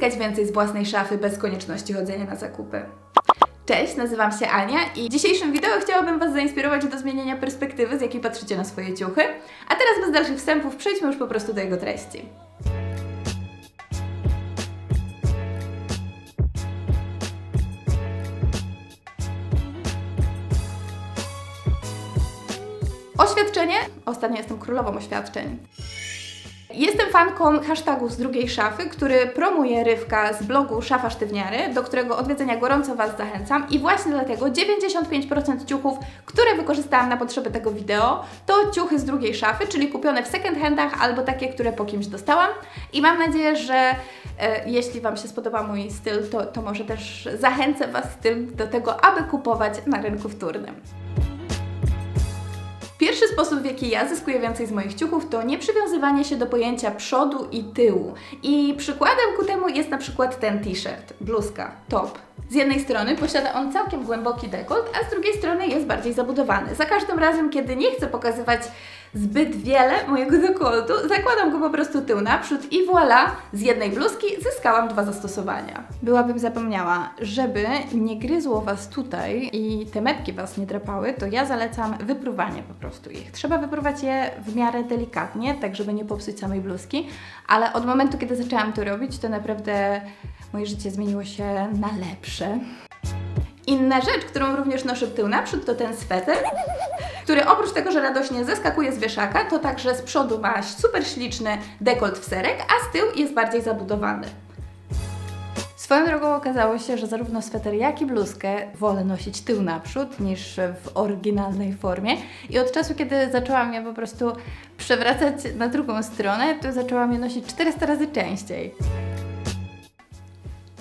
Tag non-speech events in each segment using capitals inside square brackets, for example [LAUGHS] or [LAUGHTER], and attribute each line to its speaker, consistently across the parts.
Speaker 1: zyskać więcej z własnej szafy bez konieczności chodzenia na zakupy. Cześć, nazywam się Ania i w dzisiejszym wideo chciałabym Was zainspirować do zmienienia perspektywy, z jakiej patrzycie na swoje ciuchy. A teraz bez dalszych wstępów przejdźmy już po prostu do jego treści. Oświadczenie. Ostatnio jestem królową oświadczeń. Jestem fanką hashtagu z drugiej szafy, który promuje Rywka z blogu Szafa Sztywniary, do którego odwiedzenia gorąco Was zachęcam i właśnie dlatego 95% ciuchów, które wykorzystałam na potrzeby tego wideo, to ciuchy z drugiej szafy, czyli kupione w second handach albo takie, które po kimś dostałam i mam nadzieję, że e, jeśli Wam się spodoba mój styl, to, to może też zachęcę Was tym do tego, aby kupować na rynku wtórnym. Pierwszy sposób, w jaki ja zyskuję więcej z moich ciuchów, to nieprzywiązywanie się do pojęcia przodu i tyłu. I przykładem ku temu jest na przykład ten t-shirt, bluzka, top. Z jednej strony posiada on całkiem głęboki dekolt, a z drugiej strony jest bardziej zabudowany. Za każdym razem, kiedy nie chcę pokazywać zbyt wiele mojego dekoltu, zakładam go po prostu tył naprzód i voilà, z jednej bluzki zyskałam dwa zastosowania. Byłabym zapomniała, żeby nie gryzło Was tutaj i te metki Was nie drapały, to ja zalecam wypruwanie po prostu ich. Trzeba wypruwać je w miarę delikatnie, tak żeby nie popsuć samej bluzki, ale od momentu, kiedy zaczęłam to robić, to naprawdę moje życie zmieniło się na lepsze. Inna rzecz, którą również noszę tył naprzód, to ten sweter, który oprócz tego, że radośnie zeskakuje z wieszaka, to także z przodu ma super śliczny dekolt w serek, a z tyłu jest bardziej zabudowany. Swoją drogą okazało się, że zarówno sweter, jak i bluzkę wolę nosić tył naprzód niż w oryginalnej formie. I od czasu, kiedy zaczęłam je po prostu przewracać na drugą stronę, to zaczęłam je nosić 400 razy częściej.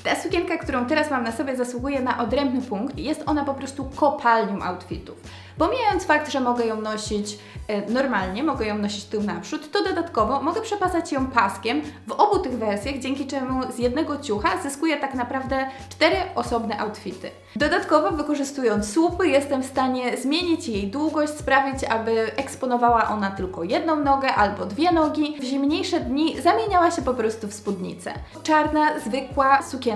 Speaker 1: Ta sukienka, którą teraz mam na sobie, zasługuje na odrębny punkt. Jest ona po prostu kopalnią outfitów. Pomijając fakt, że mogę ją nosić e, normalnie, mogę ją nosić tył naprzód, to dodatkowo mogę przepasać ją paskiem w obu tych wersjach, dzięki czemu z jednego ciucha zyskuję tak naprawdę cztery osobne outfity. Dodatkowo wykorzystując słupy jestem w stanie zmienić jej długość, sprawić, aby eksponowała ona tylko jedną nogę albo dwie nogi. W zimniejsze dni zamieniała się po prostu w spódnicę. Czarna, zwykła sukienka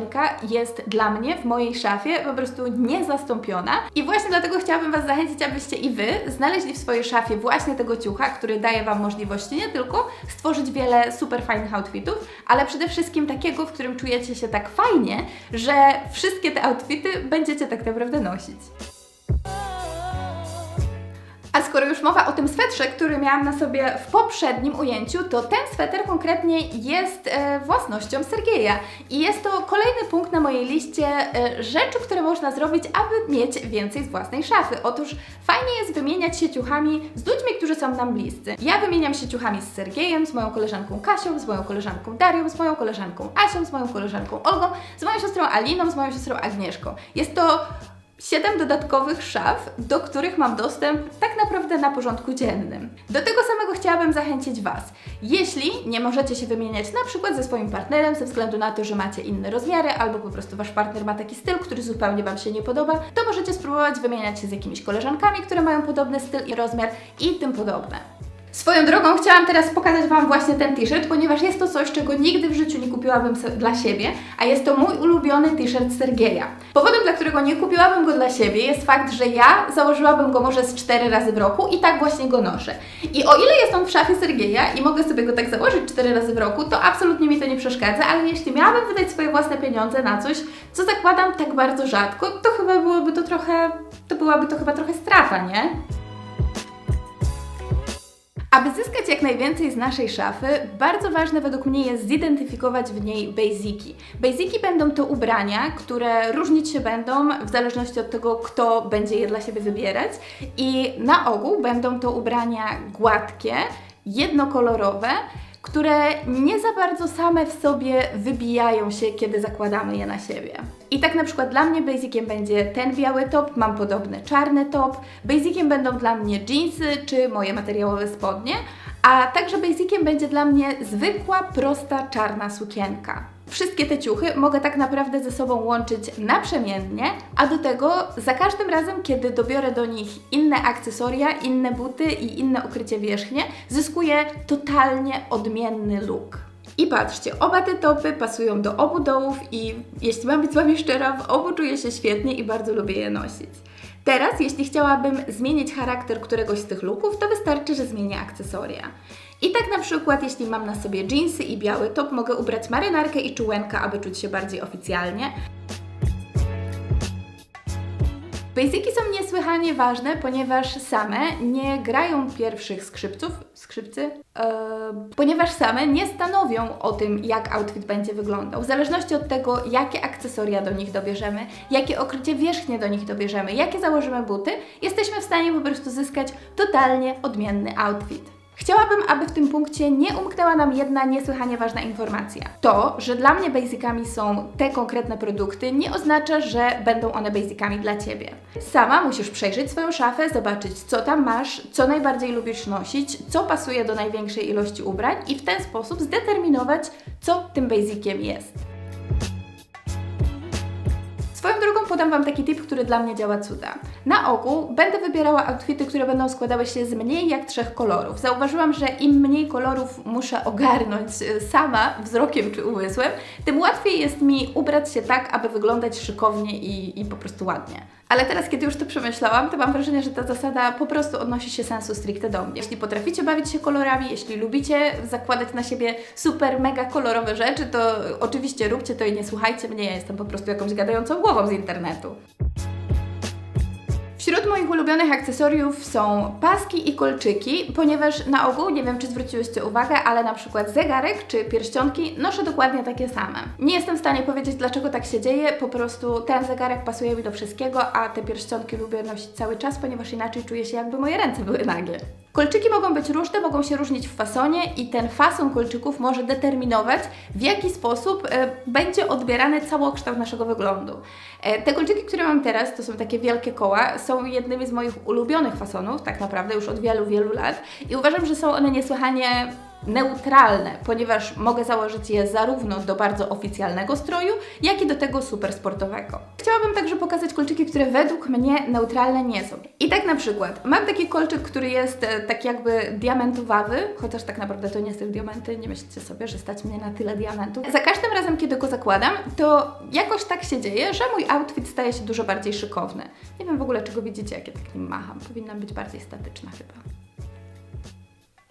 Speaker 1: jest dla mnie w mojej szafie po prostu niezastąpiona i właśnie dlatego chciałabym Was zachęcić, abyście i Wy znaleźli w swojej szafie właśnie tego ciucha, który daje Wam możliwość nie tylko stworzyć wiele super fajnych outfitów, ale przede wszystkim takiego, w którym czujecie się tak fajnie, że wszystkie te outfity będziecie tak naprawdę nosić. A skoro już mowa o tym swetrze, który miałam na sobie w poprzednim ujęciu, to ten sweter konkretnie jest e, własnością Sergeja. I jest to kolejny punkt na mojej liście e, rzeczy, które można zrobić, aby mieć więcej z własnej szafy. Otóż fajnie jest wymieniać się ciuchami z ludźmi, którzy są nam bliscy. Ja wymieniam się ciuchami z Sergejem, z moją koleżanką Kasią, z moją koleżanką Darią, z moją koleżanką Asią, z moją koleżanką Olgą, z moją siostrą Aliną, z moją siostrą Agnieszką. Jest to siedem dodatkowych szaf, do których mam dostęp tak naprawdę na porządku dziennym. Do tego samego chciałabym zachęcić Was. Jeśli nie możecie się wymieniać na przykład ze swoim partnerem ze względu na to, że macie inne rozmiary albo po prostu Wasz partner ma taki styl, który zupełnie Wam się nie podoba, to możecie spróbować wymieniać się z jakimiś koleżankami, które mają podobny styl i rozmiar i tym podobne. Swoją drogą chciałam teraz pokazać Wam właśnie ten t-shirt, ponieważ jest to coś, czego nigdy w życiu nie kupiłabym dla siebie, a jest to mój ulubiony t-shirt Sergeja. Powodem, dla którego nie kupiłabym go dla siebie jest fakt, że ja założyłabym go może z 4 razy w roku i tak właśnie go noszę. I o ile jest on w szafie Sergeja i mogę sobie go tak założyć 4 razy w roku, to absolutnie mi to nie przeszkadza, ale jeśli miałabym wydać swoje własne pieniądze na coś, co zakładam tak bardzo rzadko, to chyba byłoby to trochę, to byłaby to chyba trochę strata, nie? Aby zyskać jak najwięcej z naszej szafy, bardzo ważne według mnie jest zidentyfikować w niej basiki. Basiki będą to ubrania, które różnić się będą w zależności od tego, kto będzie je dla siebie wybierać i na ogół będą to ubrania gładkie, jednokolorowe, które nie za bardzo same w sobie wybijają się, kiedy zakładamy je na siebie. I tak na przykład dla mnie basiciem będzie ten biały top, mam podobny czarny top. Basiciem będą dla mnie jeansy czy moje materiałowe spodnie, a także basiciem będzie dla mnie zwykła, prosta, czarna sukienka. Wszystkie te ciuchy mogę tak naprawdę ze sobą łączyć naprzemiennie, a do tego za każdym razem, kiedy dobiorę do nich inne akcesoria, inne buty i inne ukrycie wierzchnie, zyskuję totalnie odmienny look. I patrzcie, oba te topy pasują do obu dołów i jeśli mam być z Wami szczera, w obu czuję się świetnie i bardzo lubię je nosić. Teraz, jeśli chciałabym zmienić charakter któregoś z tych looków, to wystarczy, że zmienię akcesoria. I tak na przykład, jeśli mam na sobie jeansy i biały top, mogę ubrać marynarkę i czułenkę, aby czuć się bardziej oficjalnie. Basiki są niesłychanie ważne, ponieważ same nie grają pierwszych skrzypców, skrzypcy, eee, ponieważ same nie stanowią o tym, jak outfit będzie wyglądał. W zależności od tego, jakie akcesoria do nich dobierzemy, jakie okrycie wierzchnie do nich dobierzemy, jakie założymy buty, jesteśmy w stanie po prostu zyskać totalnie odmienny outfit. Chciałabym, aby w tym punkcie nie umknęła nam jedna niesłychanie ważna informacja. To, że dla mnie basicami są te konkretne produkty, nie oznacza, że będą one basicami dla Ciebie. Sama musisz przejrzeć swoją szafę, zobaczyć, co tam masz, co najbardziej lubisz nosić, co pasuje do największej ilości ubrań i w ten sposób zdeterminować, co tym basiciem jest. Swoją drogą podam Wam taki tip, który dla mnie działa cuda. Na ogół będę wybierała outfity, które będą składały się z mniej jak trzech kolorów. Zauważyłam, że im mniej kolorów muszę ogarnąć e, sama wzrokiem czy umysłem, tym łatwiej jest mi ubrać się tak, aby wyglądać szykownie i, i po prostu ładnie. Ale teraz, kiedy już to przemyślałam, to mam wrażenie, że ta zasada po prostu odnosi się sensu stricte do mnie. Jeśli potraficie bawić się kolorami, jeśli lubicie zakładać na siebie super, mega kolorowe rzeczy, to oczywiście róbcie to i nie słuchajcie mnie, ja jestem po prostu jakąś gadającą głową z internetu. Wśród moich ulubionych akcesoriów są paski i kolczyki, ponieważ na ogół, nie wiem czy zwróciłyście uwagę, ale na przykład zegarek czy pierścionki noszę dokładnie takie same. Nie jestem w stanie powiedzieć dlaczego tak się dzieje, po prostu ten zegarek pasuje mi do wszystkiego, a te pierścionki lubię nosić cały czas, ponieważ inaczej czuję się jakby moje ręce były nagie. Kolczyki mogą być różne, mogą się różnić w fasonie i ten fason kolczyków może determinować, w jaki sposób e, będzie odbierany całokształt naszego wyglądu. E, te kolczyki, które mam teraz, to są takie wielkie koła, są jednymi z moich ulubionych fasonów, tak naprawdę już od wielu, wielu lat i uważam, że są one niesłychanie neutralne, ponieważ mogę założyć je zarówno do bardzo oficjalnego stroju, jak i do tego super sportowego. Chciałabym także pokazać kolczyki, które według mnie neutralne nie są. I tak na przykład, mam taki kolczyk, który jest e, tak jakby diamentowawy, chociaż tak naprawdę to nie są diamenty, nie myślcie sobie, że stać mnie na tyle diamentów. Za każdym razem, kiedy go zakładam, to jakoś tak się dzieje, że mój outfit staje się dużo bardziej szykowny. Nie wiem w ogóle, czego widzicie, jak ja tak nim macham. Powinnam być bardziej statyczna chyba.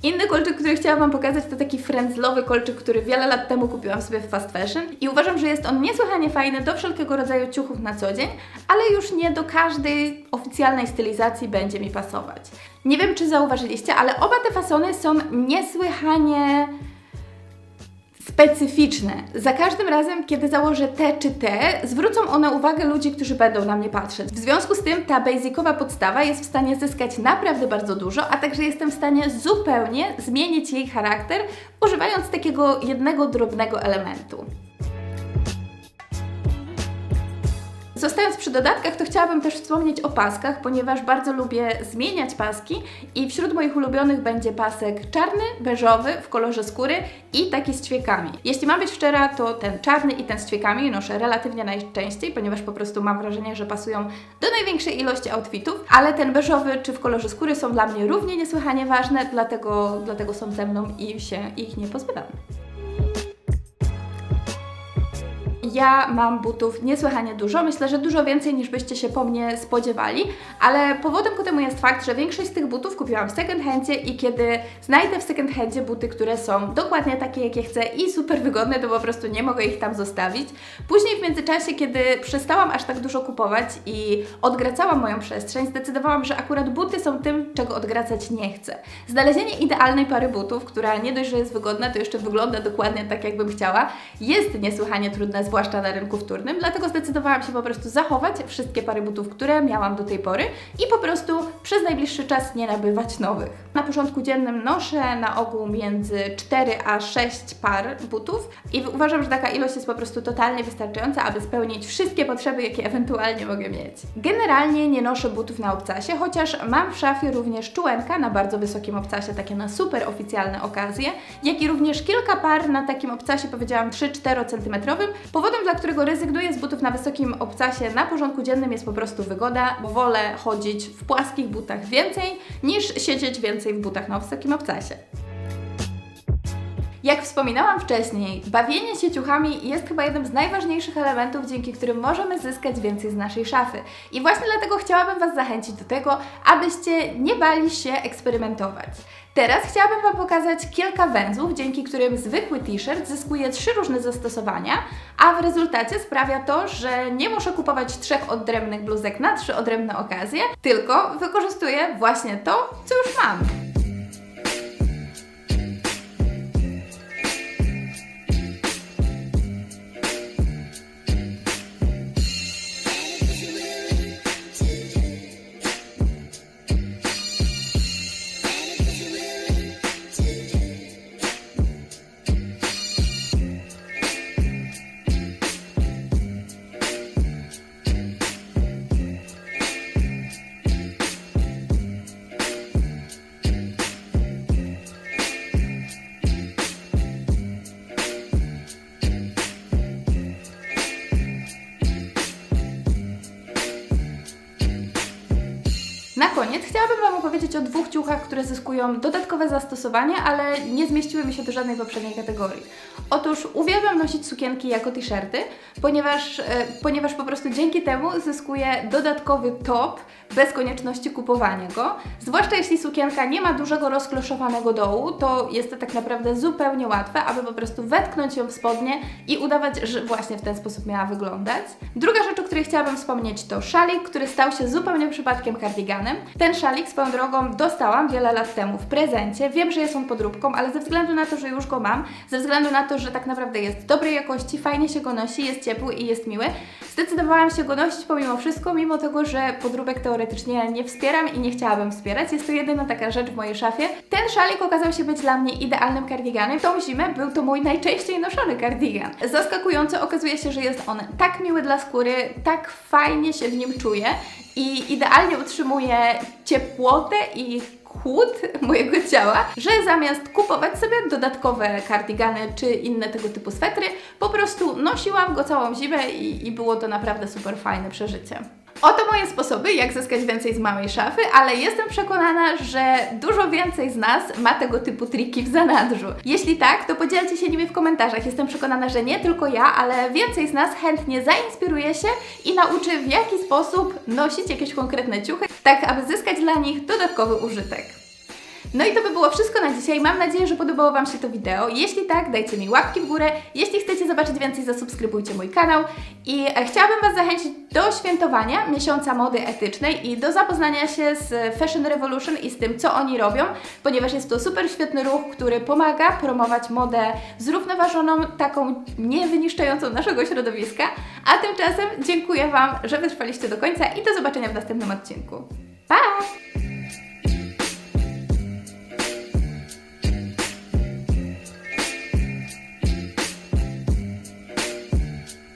Speaker 1: Inny kolczyk, który chciałam Wam pokazać, to taki frędzlowy kolczyk, który wiele lat temu kupiłam sobie w fast fashion i uważam, że jest on niesłychanie fajny do wszelkiego rodzaju ciuchów na co dzień, ale już nie do każdej oficjalnej stylizacji będzie mi pasować. Nie wiem, czy zauważyliście, ale oba te fasony są niesłychanie specyficzne. Za każdym razem, kiedy założę te czy te, zwrócą one uwagę ludzi, którzy będą na mnie patrzeć. W związku z tym ta basicowa podstawa jest w stanie zyskać naprawdę bardzo dużo, a także jestem w stanie zupełnie zmienić jej charakter, używając takiego jednego drobnego elementu. Zostając przy dodatkach, to chciałabym też wspomnieć o paskach, ponieważ bardzo lubię zmieniać paski i wśród moich ulubionych będzie pasek czarny, beżowy w kolorze skóry i taki z ćwiekami. Jeśli mam być szczera, to ten czarny i ten z ćwiekami noszę relatywnie najczęściej, ponieważ po prostu mam wrażenie, że pasują do największej ilości outfitów, ale ten beżowy czy w kolorze skóry są dla mnie równie niesłychanie ważne, dlatego, dlatego są ze mną i się ich nie pozbywam. Ja mam butów niesłychanie dużo, myślę, że dużo więcej niż byście się po mnie spodziewali, ale powodem ku temu jest fakt, że większość z tych butów kupiłam w second handzie i kiedy znajdę w second handzie buty, które są dokładnie takie, jakie chcę i super wygodne, to po prostu nie mogę ich tam zostawić. Później w międzyczasie, kiedy przestałam aż tak dużo kupować i odgracałam moją przestrzeń, zdecydowałam, że akurat buty są tym, czego odgracać nie chcę. Znalezienie idealnej pary butów, która nie dość, że jest wygodna, to jeszcze wygląda dokładnie tak, jakbym chciała, jest niesłychanie trudne, zwłaszcza zwłaszcza na rynku wtórnym, dlatego zdecydowałam się po prostu zachować wszystkie pary butów, które miałam do tej pory i po prostu przez najbliższy czas nie nabywać nowych. Na porządku dziennym noszę na ogół między 4 a 6 par butów i uważam, że taka ilość jest po prostu totalnie wystarczająca, aby spełnić wszystkie potrzeby, jakie ewentualnie mogę mieć. Generalnie nie noszę butów na obcasie, chociaż mam w szafie również czułenka na bardzo wysokim obcasie, takie na super oficjalne okazje, jak i również kilka par na takim obcasie, powiedziałam 3-4 cm. Powodem Powodem, dla którego rezygnuję z butów na wysokim obcasie na porządku dziennym jest po prostu wygoda, bo wolę chodzić w płaskich butach więcej niż siedzieć więcej w butach na wysokim obcasie. Jak wspominałam wcześniej, bawienie się ciuchami jest chyba jednym z najważniejszych elementów, dzięki którym możemy zyskać więcej z naszej szafy. I właśnie dlatego chciałabym Was zachęcić do tego, abyście nie bali się eksperymentować. Teraz chciałabym Wam pokazać kilka węzłów, dzięki którym zwykły t-shirt zyskuje trzy różne zastosowania, a w rezultacie sprawia to, że nie muszę kupować trzech odrębnych bluzek na trzy odrębne okazje, tylko wykorzystuję właśnie to, co już mam. Koniec chciałabym Wam opowiedzieć o dwóch ciuchach, które zyskują dodatkowe zastosowanie, ale nie zmieściły mi się do żadnej poprzedniej kategorii. Otóż uwielbiam nosić sukienki jako t-shirty, ponieważ, e, ponieważ po prostu dzięki temu zyskuję dodatkowy top bez konieczności kupowania go. Zwłaszcza jeśli sukienka nie ma dużego rozkloszowanego dołu, to jest to tak naprawdę zupełnie łatwe, aby po prostu wetknąć ją w spodnie i udawać, że właśnie w ten sposób miała wyglądać. Druga rzecz, o której chciałabym wspomnieć, to szalik, który stał się zupełnie przypadkiem cardiganem. Ten szalik swoją drogą dostałam wiele lat temu w prezencie. Wiem, że jest on podróbką, ale ze względu na to, że już go mam, ze względu na to, że tak naprawdę jest dobrej jakości, fajnie się go nosi, jest ciepły i jest miły, zdecydowałam się go nosić pomimo wszystko, mimo tego, że podróbek teoretycznie nie wspieram i nie chciałabym wspierać. Jest to jedyna taka rzecz w mojej szafie. Ten szalik okazał się być dla mnie idealnym kardiganem. Tą zimę był to mój najczęściej noszony kardigan. Zaskakująco okazuje się, że jest on tak miły dla skóry, tak fajnie się w nim czuję i idealnie utrzymuje ciepłotę i chłód [LAUGHS] mojego ciała, że zamiast kupować sobie dodatkowe kardigany czy inne tego typu swetry, po prostu nosiłam go całą zimę i, i było to naprawdę super fajne przeżycie. Oto moje sposoby, jak zyskać więcej z małej szafy, ale jestem przekonana, że dużo więcej z nas ma tego typu triki w zanadrzu. Jeśli tak, to podzielcie się nimi w komentarzach. Jestem przekonana, że nie tylko ja, ale więcej z nas chętnie zainspiruje się i nauczy w jaki sposób nosić jakieś konkretne ciuchy, tak aby zyskać dla nich dodatkowy użytek. No i to by było wszystko na dzisiaj. Mam nadzieję, że podobało Wam się to wideo. Jeśli tak, dajcie mi łapki w górę. Jeśli chcecie zobaczyć więcej, zasubskrybujcie mój kanał. I e, chciałabym Was zachęcić do świętowania miesiąca mody etycznej i do zapoznania się z Fashion Revolution i z tym, co oni robią, ponieważ jest to super świetny ruch, który pomaga promować modę zrównoważoną, taką niewyniszczającą naszego środowiska. A tymczasem dziękuję Wam, że wytrwaliście do końca i do zobaczenia w następnym odcinku. Pa!